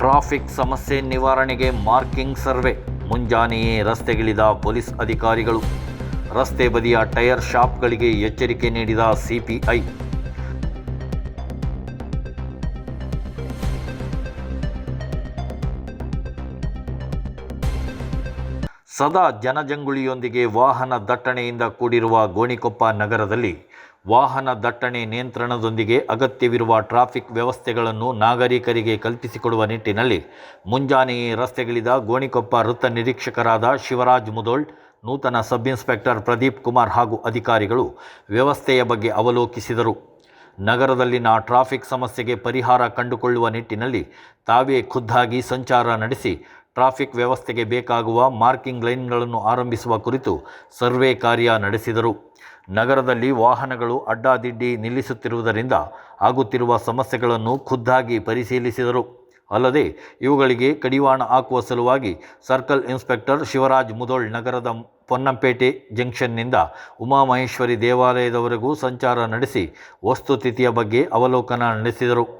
Traffic ಸಮಸ್ಯೆ ನಿವಾರಣೆಗೆ marking survey. ಮುಂಜಾನೆಯೇ ರಸ್ತೆಗಿಳಿದ ಪೊಲೀಸ್ ಅಧಿಕಾರಿಗಳು. ರಸ್ತೆ ಬದಿಯ ಟೈರ್ ಶಾಪ್ಗಳಿಗೆ ಎಚ್ಚರಿಕೆ ನೀಡಿದ ಸಿಪಿಐ. ಸದಾ ಜನಜಂಗುಳಿಯೊಂದಿಗೆ ವಾಹನ ದಟ್ಟಣೆಯಿಂದ ಕೂಡಿರುವ ಗೋಣಿಕೊಪ್ಪ ನಗರದಲ್ಲಿ ವಾಹನ ದಟ್ಟಣೆ ನಿಯಂತ್ರಣದೊಂದಿಗೆ ಅಗತ್ಯವಿರುವ ಟ್ರಾಫಿಕ್ ವ್ಯವಸ್ಥೆಗಳನ್ನು ನಾಗರಿಕರಿಗೆ ಕಲ್ಪಿಸಿಕೊಡುವ ನಿಟ್ಟಿನಲ್ಲಿ ಮುಂಜಾನೆಯೇ ರಸ್ತೆಗಿಳಿದ ಗೋಣಿಕೊಪ್ಪ ವೃತ್ತ ನಿರೀಕ್ಷಕರಾದ ಶಿವರಾಜ್ ಮುದೋಳ್, ನೂತನ ಸಬ್ ಇನ್ಸ್ಪೆಕ್ಟರ್ ಪ್ರದೀಪ್ ಕುಮಾರ್ ಹಾಗೂ ಅಧಿಕಾರಿಗಳು ವ್ಯವಸ್ಥೆಯ ಬಗ್ಗೆ ಅವಲೋಕಿಸಿದರು. ನಗರದಲ್ಲಿನ ಟ್ರಾಫಿಕ್ ಸಮಸ್ಯೆಗೆ ಪರಿಹಾರ ಕಂಡುಕೊಳ್ಳುವ ನಿಟ್ಟಿನಲ್ಲಿ ತಾವೇ ಖುದ್ದಾಗಿ ಸಂಚಾರ ನಡೆಸಿ ಟ್ರಾಫಿಕ್ ವ್ಯವಸ್ಥೆಗೆ ಬೇಕಾಗುವ ಮಾರ್ಕಿಂಗ್ ಲೈನ್ಗಳನ್ನು ಆರಂಭಿಸುವ ಕುರಿತು ಸರ್ವೆ ಕಾರ್ಯ ನಡೆಸಿದರು. ನಗರದಲ್ಲಿ ವಾಹನಗಳು ಅಡ್ಡಾದಿಡ್ಡಿ ನಿಲ್ಲಿಸುತ್ತಿರುವುದರಿಂದ ಆಗುತ್ತಿರುವ ಸಮಸ್ಯೆಗಳನ್ನು ಖುದ್ದಾಗಿ ಪರಿಶೀಲಿಸಿದರು. ಅಲ್ಲದೆ, ಇವುಗಳಿಗೆ ಕಡಿವಾಣ ಹಾಕುವ ಸಲುವಾಗಿ ಸರ್ಕಲ್ ಇನ್ಸ್ಪೆಕ್ಟರ್ ಶಿವರಾಜ್ ಮುದೋಳ್ ನಗರದ ಪೊನ್ನಂಪೇಟೆ ಜಂಕ್ಷನ್ನಿಂದ ಉಮಾಮಹೇಶ್ವರಿ ದೇವಾಲಯದವರೆಗೂ ಸಂಚಾರ ನಡೆಸಿ ವಸ್ತುಸ್ಥಿತಿಯ ಬಗ್ಗೆ ಅವಲೋಕನ ನಡೆಸಿದರು.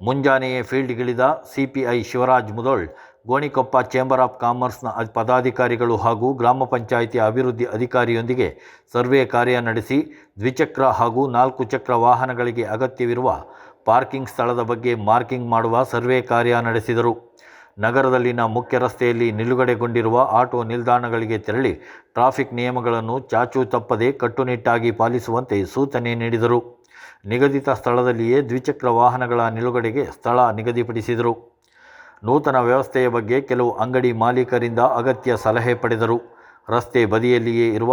ಮುಂಜಾನೆಯೇ ಫೀಲ್ಡ್ಗಿಳಿದ CPI Shivaraj Mudhol Gonikoppa chamber of ಕಾಮರ್ಸ್ನ ಪದಾಧಿಕಾರಿಗಳು ಹಾಗೂ ಗ್ರಾಮ ಪಂಚಾಯಿತಿ ಅಭಿವೃದ್ಧಿ ಅಧಿಕಾರಿಯೊಂದಿಗೆ ಸರ್ವೆ ಕಾರ್ಯ ನಡೆಸಿ ದ್ವಿಚಕ್ರ ಹಾಗೂ ನಾಲ್ಕು ಚಕ್ರ ವಾಹನಗಳಿಗೆ ಅಗತ್ಯವಿರುವ ಪಾರ್ಕಿಂಗ್ ಸ್ಥಳದ ಬಗ್ಗೆ ಮಾರ್ಕಿಂಗ್ ಮಾಡುವ ಸರ್ವೆ ಕಾರ್ಯ ನಡೆಸಿದರು. ನಗರದಲ್ಲಿನ ಮುಖ್ಯ ರಸ್ತೆಯಲ್ಲಿ ನಿಲುಗಡೆಗೊಂಡಿರುವ ಆಟೋ ನಿಲ್ದಾಣಗಳಿಗೆ ತೆರಳಿ ಟ್ರಾಫಿಕ್ ನಿಯಮಗಳನ್ನು ಚಾಚೂ ತಪ್ಪದೆ ಕಟ್ಟುನಿಟ್ಟಾಗಿ ಪಾಲಿಸುವಂತೆ ಸೂಚನೆ ನೀಡಿದರು. ನಿಗದಿತ ಸ್ಥಳದಲ್ಲಿಯೇ ದ್ವಿಚಕ್ರ ವಾಹನಗಳ ನಿಲುಗಡೆಗೆ ಸ್ಥಳ ನಿಗದಿಪಡಿಸಿದರು. ನೂತನ ವ್ಯವಸ್ಥೆಯ ಬಗ್ಗೆ ಕೆಲವು ಅಂಗಡಿ ಮಾಲೀಕರಿಂದ ಅಗತ್ಯ ಸಲಹೆ ಪಡೆದರು. ರಸ್ತೆ ಬದಿಯಲ್ಲಿಯೇ ಇರುವ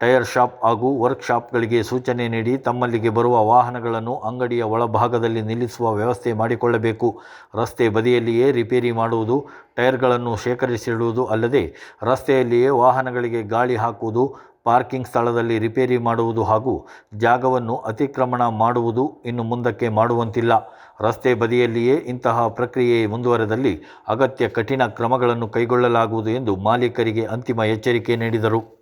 ಟೈರ್ ಶಾಪ್ ಹಾಗೂ ವರ್ಕ್ಶಾಪ್ಗಳಿಗೆ ಸೂಚನೆ ನೀಡಿ ತಮ್ಮಲ್ಲಿಗೆ ಬರುವ ವಾಹನಗಳನ್ನು ಅಂಗಡಿಯ ಒಳಭಾಗದಲ್ಲಿ ನಿಲ್ಲಿಸುವ ವ್ಯವಸ್ಥೆ ಮಾಡಿಕೊಳ್ಳಬೇಕು. ರಸ್ತೆ ಬದಿಯಲ್ಲಿಯೇ ರಿಪೇರಿ ಮಾಡುವುದು, ಟೈರ್ಗಳನ್ನು ಶೇಖರಿಸಿಡುವುದು ಅಲ್ಲದೆ ರಸ್ತೆಯಲ್ಲಿಯೇ ವಾಹನಗಳಿಗೆ ಗಾಳಿ ಹಾಕುವುದು ಪಾರ್ಕಿಂಗ್ ಸ್ಥಳದಲ್ಲಿ ರಿಪೇರಿ ಮಾಡುವುದು ಹಾಗೂ ಜಾಗವನ್ನು ಅತಿಕ್ರಮಣ ಮಾಡುವುದು ಇನ್ನು ಮುಂದಕ್ಕೆ ಮಾಡುವಂತಿಲ್ಲ. ರಸ್ತೆ ಬದಿಯಲ್ಲಿಯೇ ಇಂತಹ ಪ್ರಕ್ರಿಯೆ ಮುಂದುವರೆದಲ್ಲಿ ಅಗತ್ಯ ಕಠಿಣ ಕ್ರಮಗಳನ್ನು ಕೈಗೊಳ್ಳಲಾಗುವುದು ಎಂದು ಮಾಲೀಕರಿಗೆ ಅಂತಿಮ ಎಚ್ಚರಿಕೆ ನೀಡಿದರು.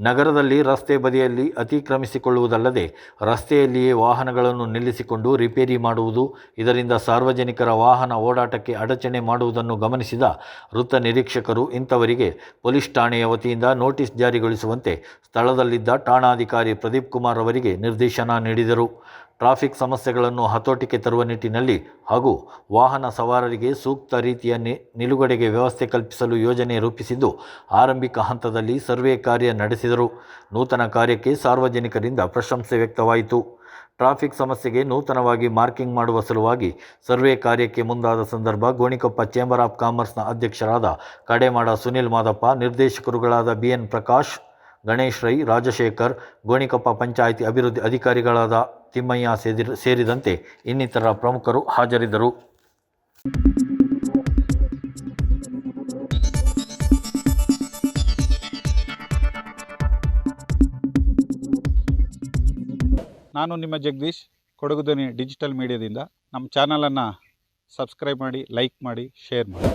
ನಗರದಲ್ಲಿ ರಸ್ತೆ ಬದಿಯಲ್ಲಿ ಅತಿಕ್ರಮಿಸಿಕೊಳ್ಳುವುದಲ್ಲದೆ ರಸ್ತೆಯಲ್ಲಿಯೇ ವಾಹನಗಳನ್ನು ನಿಲ್ಲಿಸಿಕೊಂಡು ರಿಪೇರಿ ಮಾಡುವುದು, ಇದರಿಂದ ಸಾರ್ವಜನಿಕರ ವಾಹನ ಓಡಾಟಕ್ಕೆ ಅಡಚಣೆ ಮಾಡುವುದನ್ನು ಗಮನಿಸಿದ ವೃತ್ತ ನಿರೀಕ್ಷಕರು ಇಂಥವರಿಗೆ ಪೊಲೀಸ್ ಠಾಣೆಯ ವತಿಯಿಂದ ನೋಟಿಸ್ ಜಾರಿಗೊಳಿಸುವಂತೆ ಸ್ಥಳದಲ್ಲಿದ್ದ ಠಾಣಾಧಿಕಾರಿ ಪ್ರದೀಪ್ ಕುಮಾರ್ ಅವರಿಗೆ ನಿರ್ದೇಶನ ನೀಡಿದರು. ಟ್ರಾಫಿಕ್ ಸಮಸ್ಯೆಗಳನ್ನು ಹತೋಟಿಗೆ ತರುವ ನಿಟ್ಟಿನಲ್ಲಿ ಹಾಗೂ ವಾಹನ ಸವಾರರಿಗೆ ಸೂಕ್ತ ರೀತಿಯ ನಿಲುಗಡೆಗೆ ವ್ಯವಸ್ಥೆ ಕಲ್ಪಿಸಲು ಯೋಜನೆ ರೂಪಿಸಿದ್ದು ಆರಂಭಿಕ ಹಂತದಲ್ಲಿ ಸರ್ವೆ ಕಾರ್ಯ ನಡೆಸಿದರು. ನೂತನ ಕಾರ್ಯಕ್ಕೆ ಸಾರ್ವಜನಿಕರಿಂದ ಪ್ರಶಂಸೆ ವ್ಯಕ್ತವಾಯಿತು. ಟ್ರಾಫಿಕ್ ಸಮಸ್ಯೆಗೆ ನೂತನವಾಗಿ ಮಾರ್ಕಿಂಗ್ ಮಾಡುವ ಸಲುವಾಗಿ ಸರ್ವೆ ಕಾರ್ಯಕ್ಕೆ ಮುಂದಾದ ಸಂದರ್ಭ ಗೋಣಿಕೊಪ್ಪ ಚೇಂಬರ್ ಆಫ್ ಕಾಮರ್ಸ್ನ ಅಧ್ಯಕ್ಷರಾದ ಕಡೆಮಾಡ ಸುನಿಲ್ ಮಾದಪ್ಪ, ನಿರ್ದೇಶಕರುಗಳಾದ ಬಿ ಎನ್ ಪ್ರಕಾಶ್, ಗಣೇಶ್ ರೈ, ರಾಜಶೇಖರ್, ಗೋಣಿಕೊಪ್ಪ ಪಂಚಾಯಿತಿ ಅಭಿವೃದ್ಧಿ ಅಧಿಕಾರಿಗಳಾದ ತಿಮ್ಮಯ್ಯ ಸೇರಿ ಸೇರಿದಂತೆ ಇನ್ನಿತರ ಪ್ರಮುಖರು ಹಾಜರಿದ್ದರು. ನಾನು ನಿಮ್ಮ ಜಗದೀಶ್, ಕೊಡಗುದನಿ ಡಿಜಿಟಲ್ ಮೀಡಿಯಾದಿಂದ. ನಮ್ಮ ಚಾನಲನ್ನು ಸಬ್ಸ್ಕ್ರೈಬ್ ಮಾಡಿ, ಲೈಕ್ ಮಾಡಿ, ಶೇರ್ ಮಾಡಿ.